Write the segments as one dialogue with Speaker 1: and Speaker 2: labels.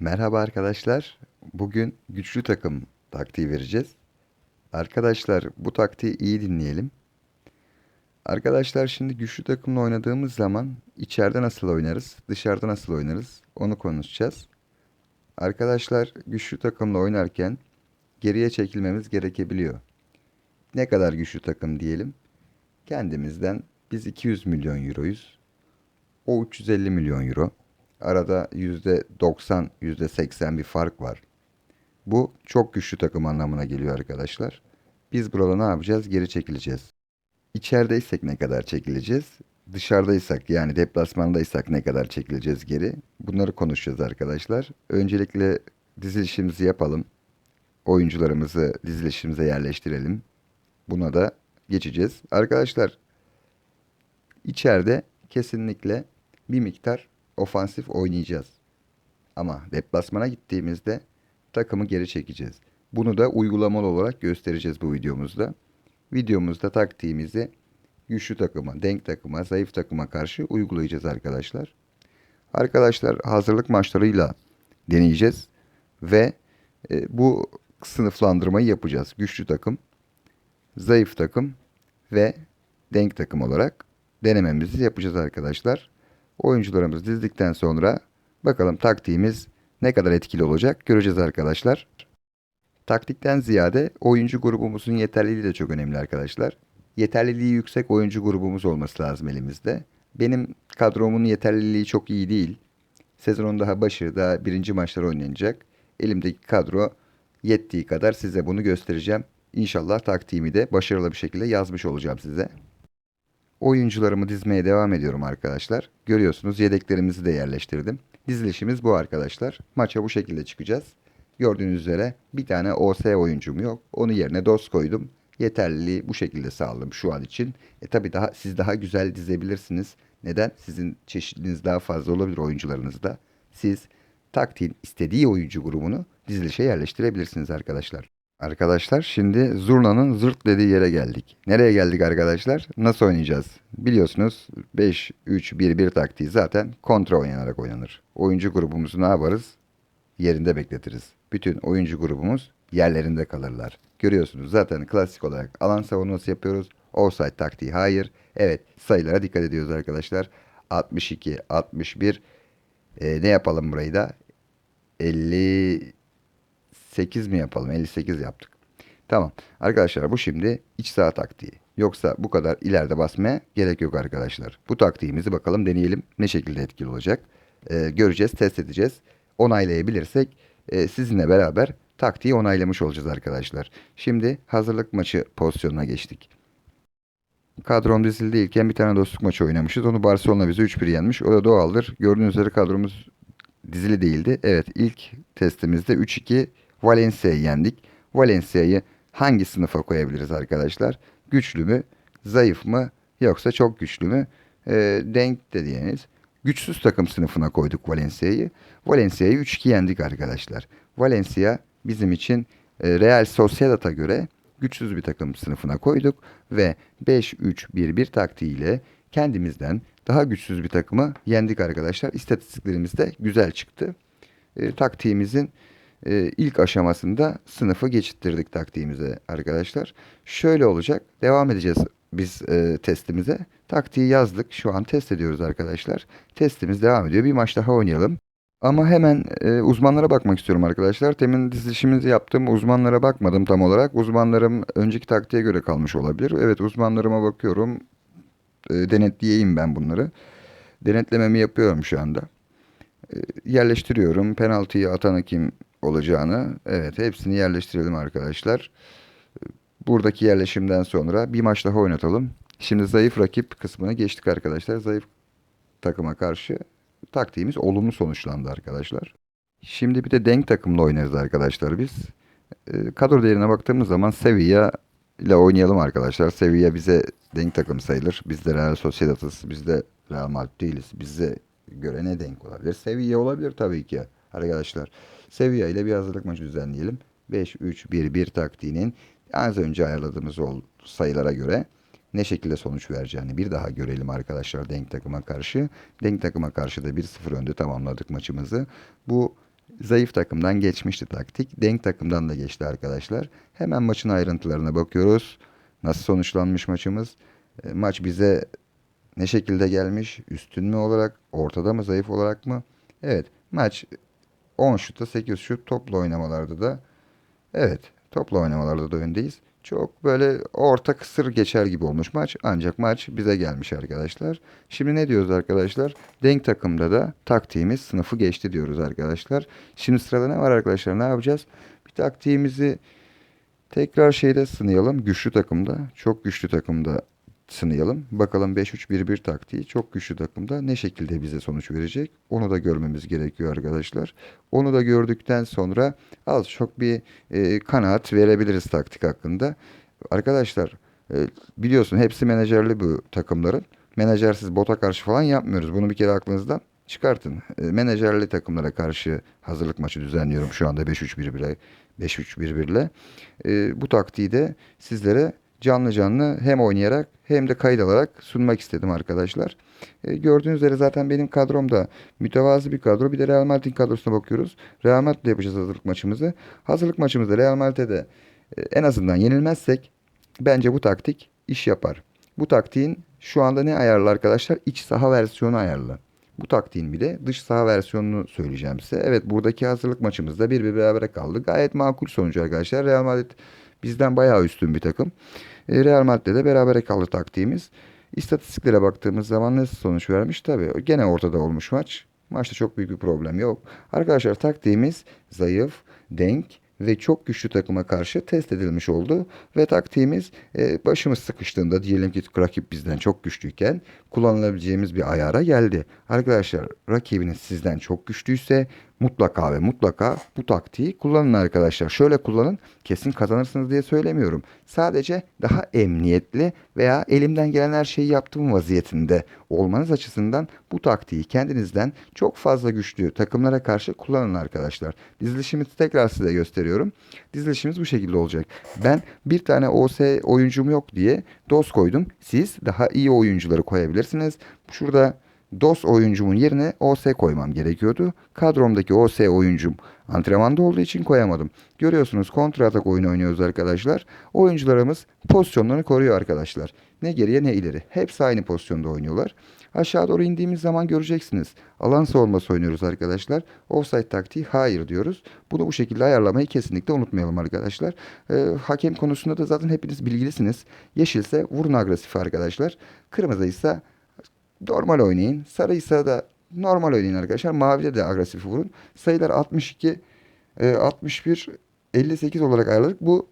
Speaker 1: Merhaba arkadaşlar. Bugün güçlü takım taktiği vereceğiz. Arkadaşlar bu taktiği iyi dinleyelim. Arkadaşlar şimdi güçlü takımla oynadığımız zaman içeride nasıl oynarız, dışarıda nasıl oynarız onu konuşacağız. Arkadaşlar güçlü takımla oynarken geriye çekilmemiz gerekebiliyor. Ne kadar güçlü takım diyelim? Kendimizden biz 200 milyon euroyuz. O 350 milyon euro. Arada %90, %80 bir fark var. Bu çok güçlü takım anlamına geliyor arkadaşlar. Biz burada ne yapacağız? Geri çekileceğiz. İçerideysek ne kadar çekileceğiz? Dışarıdaysak yani deplasmandaysak ne kadar çekileceğiz geri? Bunları konuşacağız arkadaşlar. Öncelikle dizilişimizi yapalım. Oyuncularımızı dizilişimize yerleştirelim. Buna da geçeceğiz. Arkadaşlar içeride kesinlikle bir miktar ofansif oynayacağız. Ama deplasmana gittiğimizde takımı geri çekeceğiz. Bunu da uygulamalı olarak göstereceğiz bu videomuzda. Videomuzda taktiğimizi güçlü takıma, denk takıma, zayıf takıma karşı uygulayacağız arkadaşlar. Arkadaşlar hazırlık maçlarıyla deneyeceğiz ve e, bu sınıflandırmayı yapacağız. Güçlü takım, zayıf takım ve denk takım olarak denememizi yapacağız arkadaşlar. Oyuncularımızı dizdikten sonra bakalım taktiğimiz ne kadar etkili olacak göreceğiz arkadaşlar. Taktikten ziyade oyuncu grubumuzun yeterliliği de çok önemli arkadaşlar. Yeterliliği yüksek oyuncu grubumuz olması lazım elimizde. Benim kadromun yeterliliği çok iyi değil. Sezonun daha başı daha birinci maçlar oynanacak. Elimdeki kadro yettiği kadar size bunu göstereceğim. İnşallah taktiğimi de başarılı bir şekilde yazmış olacağım size. Oyuncularımı dizmeye devam ediyorum arkadaşlar. Görüyorsunuz yedeklerimizi de yerleştirdim. Dizilişimiz bu arkadaşlar. Maça bu şekilde çıkacağız. Gördüğünüz üzere bir tane OS oyuncum yok. Onun yerine DOS koydum. Yeterliliği bu şekilde sağladım şu an için. E tabi daha siz daha güzel dizebilirsiniz. Neden? Sizin çeşitliliğiniz daha fazla olabilir oyuncularınızda. Siz taktiğin istediği oyuncu grubunu dizilişe yerleştirebilirsiniz arkadaşlar. Arkadaşlar şimdi Zurna'nın zırt dediği yere geldik. Nereye geldik arkadaşlar? Nasıl oynayacağız? Biliyorsunuz 5-3-1-1 taktiği zaten kontra oynanarak oynanır. Oyuncu grubumuzu ne yaparız? Yerinde bekletiriz. Bütün oyuncu grubumuz yerlerinde kalırlar. Görüyorsunuz zaten klasik olarak alan savunması yapıyoruz. Offside taktiği hayır. Evet sayılara dikkat ediyoruz arkadaşlar. 62, 61. Ee, ne yapalım burayı da? 50 8 mi yapalım? 58 yaptık. Tamam. Arkadaşlar bu şimdi iç saha taktiği. Yoksa bu kadar ileride basmaya gerek yok arkadaşlar. Bu taktiğimizi bakalım deneyelim. Ne şekilde etkili olacak? Ee, göreceğiz, test edeceğiz. Onaylayabilirsek e, sizinle beraber taktiği onaylamış olacağız arkadaşlar. Şimdi hazırlık maçı pozisyonuna geçtik. Kadrom dizildiyken bir tane dostluk maçı oynamışız. Onu Barcelona bize 3-1 yenmiş. O da doğaldır. Gördüğünüz üzere kadromuz dizili değildi. Evet ilk testimizde 3-2 Valencia'yı yendik. Valencia'yı hangi sınıfa koyabiliriz arkadaşlar? Güçlü mü? Zayıf mı? Yoksa çok güçlü mü? E, denk de. Güçsüz takım sınıfına koyduk Valencia'yı. Valencia'yı 3-2 yendik arkadaşlar. Valencia bizim için e, Real Sociedad'a göre güçsüz bir takım sınıfına koyduk ve 5-3-1-1 taktiğiyle kendimizden daha güçsüz bir takımı yendik arkadaşlar. İstatistiklerimiz de güzel çıktı. E, taktiğimizin e, ilk aşamasında sınıfı geçittirdik taktiğimize arkadaşlar. Şöyle olacak. Devam edeceğiz biz e, testimize. Taktiği yazdık. Şu an test ediyoruz arkadaşlar. Testimiz devam ediyor. Bir maç daha oynayalım. Ama hemen e, uzmanlara bakmak istiyorum arkadaşlar. Temin dizilişimizi yaptım. Uzmanlara bakmadım tam olarak. Uzmanlarım önceki taktiğe göre kalmış olabilir. Evet uzmanlarıma bakıyorum. E, denetleyeyim ben bunları. Denetlememi yapıyorum şu anda. E, yerleştiriyorum. Penaltıyı atan kim olacağını. Evet hepsini yerleştirelim arkadaşlar. Buradaki yerleşimden sonra bir maç daha oynatalım. Şimdi zayıf rakip kısmına geçtik arkadaşlar. Zayıf takıma karşı taktiğimiz olumlu sonuçlandı arkadaşlar. Şimdi bir de denk takımla oynarız arkadaşlar biz. E, kadro değerine baktığımız zaman Sevilla ile oynayalım arkadaşlar. Sevilla bize denk takım sayılır. Biz de Real Sociedad'ız. Biz de Real Madrid değiliz. Bize göre ne denk olabilir? Sevilla olabilir tabii ki arkadaşlar. Sevilla ile bir hazırlık maçı düzenleyelim. 5-3-1-1 taktiğinin az önce ayarladığımız sayılara göre ne şekilde sonuç vereceğini bir daha görelim arkadaşlar denk takıma karşı. Denk takıma karşı da 1-0 önde tamamladık maçımızı. Bu zayıf takımdan geçmişti taktik. Denk takımdan da geçti arkadaşlar. Hemen maçın ayrıntılarına bakıyoruz. Nasıl sonuçlanmış maçımız? E, maç bize ne şekilde gelmiş? Üstün mü olarak, ortada mı, zayıf olarak mı? Evet, maç 10 şutta 8 şut toplu oynamalarda da evet, toplu oynamalarda da öndeyiz. Çok böyle orta kısır geçer gibi olmuş maç. Ancak maç bize gelmiş arkadaşlar. Şimdi ne diyoruz arkadaşlar? Denk takımda da taktiğimiz sınıfı geçti diyoruz arkadaşlar. Şimdi sırada ne var arkadaşlar? Ne yapacağız? Bir taktiğimizi tekrar şeyde sınayalım. Güçlü takımda. Çok güçlü takımda sınayalım. Bakalım 5-3-1-1 taktiği çok güçlü takımda ne şekilde bize sonuç verecek? Onu da görmemiz gerekiyor arkadaşlar. Onu da gördükten sonra az çok bir e, kanaat verebiliriz taktik hakkında. Arkadaşlar e, biliyorsun hepsi menajerli bu takımların. Menajersiz bota karşı falan yapmıyoruz. Bunu bir kere aklınızdan çıkartın. E, menajerli takımlara karşı hazırlık maçı düzenliyorum şu anda 5-3-1-1'e 5-3-1-1 ile. E, bu taktiği de sizlere canlı canlı hem oynayarak hem de kayıt alarak sunmak istedim arkadaşlar. E, gördüğünüz üzere zaten benim kadromda mütevazı bir kadro. Bir de Real Madrid kadrosuna bakıyoruz. Real Madrid'le yapacağız hazırlık maçımızı. Hazırlık maçımızda Real Madrid'e e, en azından yenilmezsek bence bu taktik iş yapar. Bu taktiğin şu anda ne ayarlı arkadaşlar? İç saha versiyonu ayarlı. Bu taktiğin bir de dış saha versiyonunu söyleyeceğim size. Evet buradaki hazırlık maçımızda bir bir berabere kaldı. Gayet makul sonuç arkadaşlar. Real Madrid bizden bayağı üstün bir takım. E, Real Madrid'de de berabere kaldı taktiğimiz. İstatistiklere baktığımız zaman nasıl sonuç vermiş? Tabii gene ortada olmuş maç. Maçta çok büyük bir problem yok. Arkadaşlar taktiğimiz zayıf, denk ve çok güçlü takıma karşı test edilmiş oldu. Ve taktiğimiz e, başımız sıkıştığında diyelim ki rakip bizden çok güçlüyken kullanılabileceğimiz bir ayara geldi. Arkadaşlar rakibiniz sizden çok güçlüyse mutlaka ve mutlaka bu taktiği kullanın arkadaşlar. Şöyle kullanın kesin kazanırsınız diye söylemiyorum. Sadece daha emniyetli veya elimden gelen her şeyi yaptığım vaziyetinde olmanız açısından bu taktiği kendinizden çok fazla güçlü takımlara karşı kullanın arkadaşlar. Dizilişimi tekrar size gösteriyorum. Dizilişimiz bu şekilde olacak. Ben bir tane OS oyuncum yok diye DOS koydum. Siz daha iyi oyuncuları koyabilirsiniz. Şurada DOS oyuncumun yerine OS koymam gerekiyordu. Kadromdaki OS oyuncum antrenmanda olduğu için koyamadım. Görüyorsunuz kontra atak oyunu oynuyoruz arkadaşlar. Oyuncularımız pozisyonlarını koruyor arkadaşlar. Ne geriye ne ileri. Hepsi aynı pozisyonda oynuyorlar. Aşağı doğru indiğimiz zaman göreceksiniz. Alan savunması oynuyoruz arkadaşlar. Offside taktiği hayır diyoruz. Bunu bu şekilde ayarlamayı kesinlikle unutmayalım arkadaşlar. Ee, hakem konusunda da zaten hepiniz bilgilisiniz. Yeşilse vurun agresif arkadaşlar. Kırmızıysa normal oynayın. Sarıysa da normal oynayın arkadaşlar. Mavide de agresif vurun. Sayılar 62, e, 61, 58 olarak ayarladık. Bu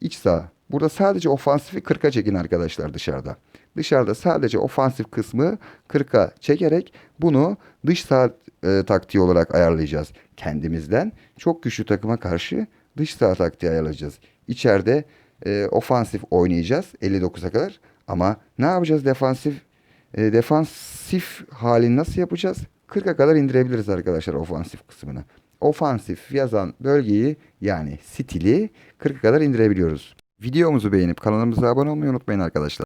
Speaker 1: iç saha. Burada sadece ofansifi 40'a çekin arkadaşlar dışarıda. Dışarıda sadece ofansif kısmı 40'a çekerek bunu dış saha e, taktiği olarak ayarlayacağız. Kendimizden çok güçlü takıma karşı dış saha taktiği ayarlayacağız. İçeride e, ofansif oynayacağız 59'a kadar. Ama ne yapacağız defansif e, defansif halini nasıl yapacağız? 40'a kadar indirebiliriz arkadaşlar ofansif kısmını. Ofansif yazan bölgeyi yani stili 40'a kadar indirebiliyoruz. Videomuzu beğenip kanalımıza abone olmayı unutmayın arkadaşlar.